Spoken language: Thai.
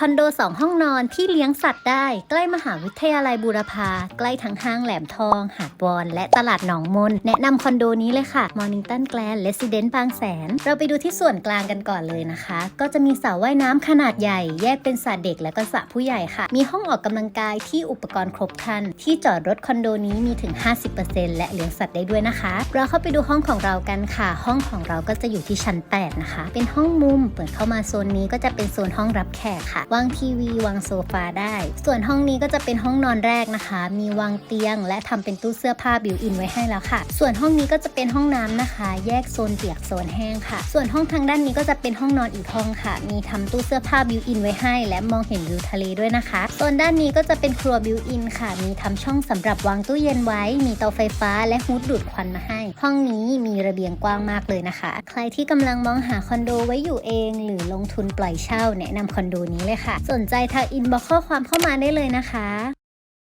คอนโด 2 ห้องนอนที่เลี้ยงสัตว์ได้ ใกล้มหาวิทยาลัยบูรพา ใกล้ทั้งห้างแหลมทอง หาดวอน และตลาดหนองมน แนะนำคอนโดนี้เลยค่ะ Mornington Grand Residence บางแสน เราไปดูที่ส่วนกลางกันก่อนเลยนะคะ ก็จะมีสระว่ายน้ำขนาดใหญ่ แยกเป็นสระเด็กและก็สระผู้ใหญ่ค่ะ มีห้องออกกำลังกายที่อุปกรณ์ครบครัน ที่จอดรถคอนโดนี้มีถึง 50%และเลี้ยงสัตว์ได้ด้วยนะคะ เราเข้าไปดูห้องของเรากันค่ะ ห้องของเราก็จะอยู่ที่ชั้น 8 นะคะ เป็นห้องมุม เปิดเข้ามาโซนนี้ก็จะเป็นโซนห้องรับแขกค่ะวางทีวีวางโซฟาได้ ส่วนห้องนี้ก็จะเป็นห้องนอนแรกนะคะ มีวางเตียง และทำเป็นตู้เสื้อผ้าบิวอินไว้ให้แล้วค่ะ ส่วนห้องนี้ก็จะเป็นห้องน้ำนะคะ แยกโซนเปียกโซนแห้งค่ะ ส่วนห้องทางด้านนี้ก็จะเป็นห้องนอนอีกห้องค่ะ มีทำตู้เสื้อผ้าบิวอินไว้ให้ และมองเห็นวิวทะเลด้วยนะคะโซนด้านนี้ก็จะเป็นครัวบิวอินค่ะ มีทำช่องสำหรับวางตู้เย็นไว้ มีเตาไฟฟ้า และฮูดดูดควันมาให้ ห้องนี้มีระเบียงกว้างมากเลยนะคะ ใครที่กำลังมองหาคอนโดไว้อยู่เอง หรือลงทุนปล่อยเช่าแนะนำคอนโดนี้เลยค่ะ สนใจทักอินบอกข้อความเข้ามาได้เลยนะคะ